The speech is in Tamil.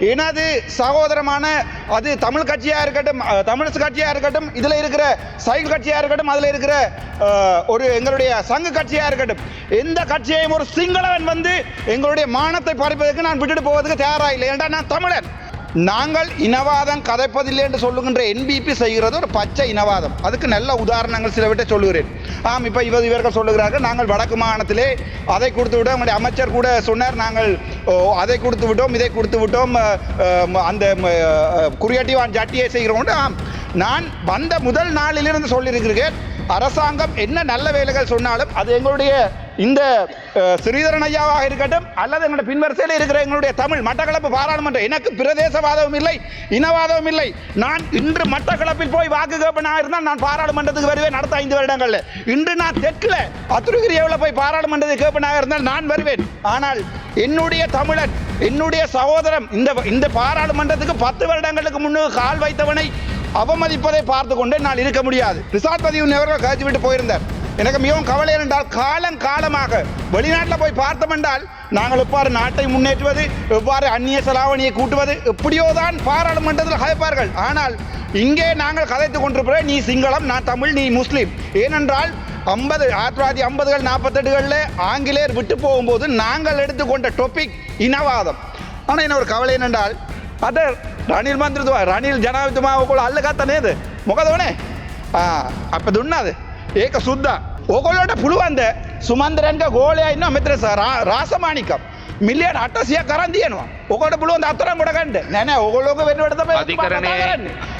எனது சகோதரமான அது தமிழ் கட்சியாக இருக்கட்டும் தமிழ் கட்சியாக இருக்கட்டும் இதில் இருக்கிற சைக்கிள் கட்சியாக இருக்கட்டும் அதில் இருக்கிற ஒரு எங்களுடைய சங்க கட்சியாக இருக்கட்டும் எந்த கட்சியையும் ஒரு சிங்களவன் வந்து எங்களுடைய மானத்தை பறிப்பதற்கு நான் விட்டுட்டு போவதற்கு தயாராக இல்லை. ஏன்டா நான் தமிழன்? நாங்கள் இனவாதம் கதைப்பதில்லை என்று சொல்லுகின்ற என்பிபி செய்கிறது ஒரு பச்சை இனவாதம். அதுக்கு நல்ல உதாரணங்கள் சிலவற்றை சொல்லுகிறேன். ஆம் இப்போ இவர் இவர்கள் சொல்லுகிறார்கள் நாங்கள் வடக்கு மாகாணத்திலே அதை கொடுத்து விட்டோம். எங்களுடைய அமைச்சர் கூட சொன்னார் நாங்கள் ஓ, அதை கொடுத்து விட்டோம் இதை கொடுத்து விட்டோம் அந்த குறியாட்டிவான் ஜாட்டியை செய்கிறோம். ஆம் நான் வந்த முதல் நாளிலிருந்து சொல்லியிருக்கிறேன் அரசாங்கம் என்ன நல்ல வேலைகள் சொன்னாலும் அது எங்களுடைய இந்த ஸ்ரீதரன் ஐயாவாக இருக்கட்டும் அல்லது எங்களுடைய பின்வரிசையில் இருக்கிற எங்களுடைய தமிழ் மட்டக்களப்பு பாராளுமன்றம் எனக்கு பிரதேசவாதமும் இல்லை இனவாதமும் இல்லை. நான் இன்று மட்டக்களப்பில் போய் வாக்கு கேட்பனாக இருந்தால் நான் பாராளுமன்றத்துக்கு வருவேன் அடுத்த ஐந்து வருடங்கள்ல. இன்று நான் தெற்கில் அத்துருகிரியாவில் போய் பாராளுமன்றத்துக்கு கேட்பனாக இருந்தால் நான் வருவேன். ஆனால் என்னுடைய தமிழன் என்னுடைய சகோதரம் இந்த இந்த பாராளுமன்றத்துக்கு பத்து வருடங்களுக்கு முன்னுக்கு கால் வைத்தவனை அவமதிப்பதை பார்த்து கொண்டு நான் இருக்க முடியாது. ரிசார்ட் பதிவு அவர்கள் கழிச்சு விட்டு போயிருந்தார். எனக்கு மிகவும் கவலை என்றால் காலம் காலமாக வெளிநாட்டில் போய் பார்த்தோம் என்றால் நாங்கள் எவ்வாறு நாட்டை முன்னேற்றுவது எவ்வாறு அந்நிய செலாவணியை கூட்டுவது எப்படியோ தான் பாராளுமன்றத்தில் கதைப்பார்கள். ஆனால் இங்கே நாங்கள் கதைத்துக் கொண்டிருப்பேன் நீ சிங்களம் நான் தமிழ் நீ முஸ்லீம். ஏனென்றால் ஐம்பது ஆயிரத்தி தொள்ளாயிரத்தி ஐம்பதுகள் நாற்பத்தெட்டுகளில் ஆங்கிலேயர் விட்டு போகும்போது நாங்கள் எடுத்துக்கொண்ட டொபிக் இனவாதம். ஆனால் என்ன ஒரு கவலை என்னென்றால் அட ரணில் மந்திரித்துவா ரணில் ஜனாதிபதிமாவுக்குள்ள அல்ல காத்தானே இது. முகதவனே? அப்போ துண்ணாது ඒක සුද්දා. ඕකොල්ලට පුළුවන්ද සුමන්දරන්ක ගෝලය ඉන්න මෙතර රාසමානිකම් මිලියන් අටසිය කරන් තියනවා ඕකට පුළුවන් අතරම් ගොඩ ගන්නඩ නැන ඔගොල්ලෝක වෙනුවට අධිකරණයේ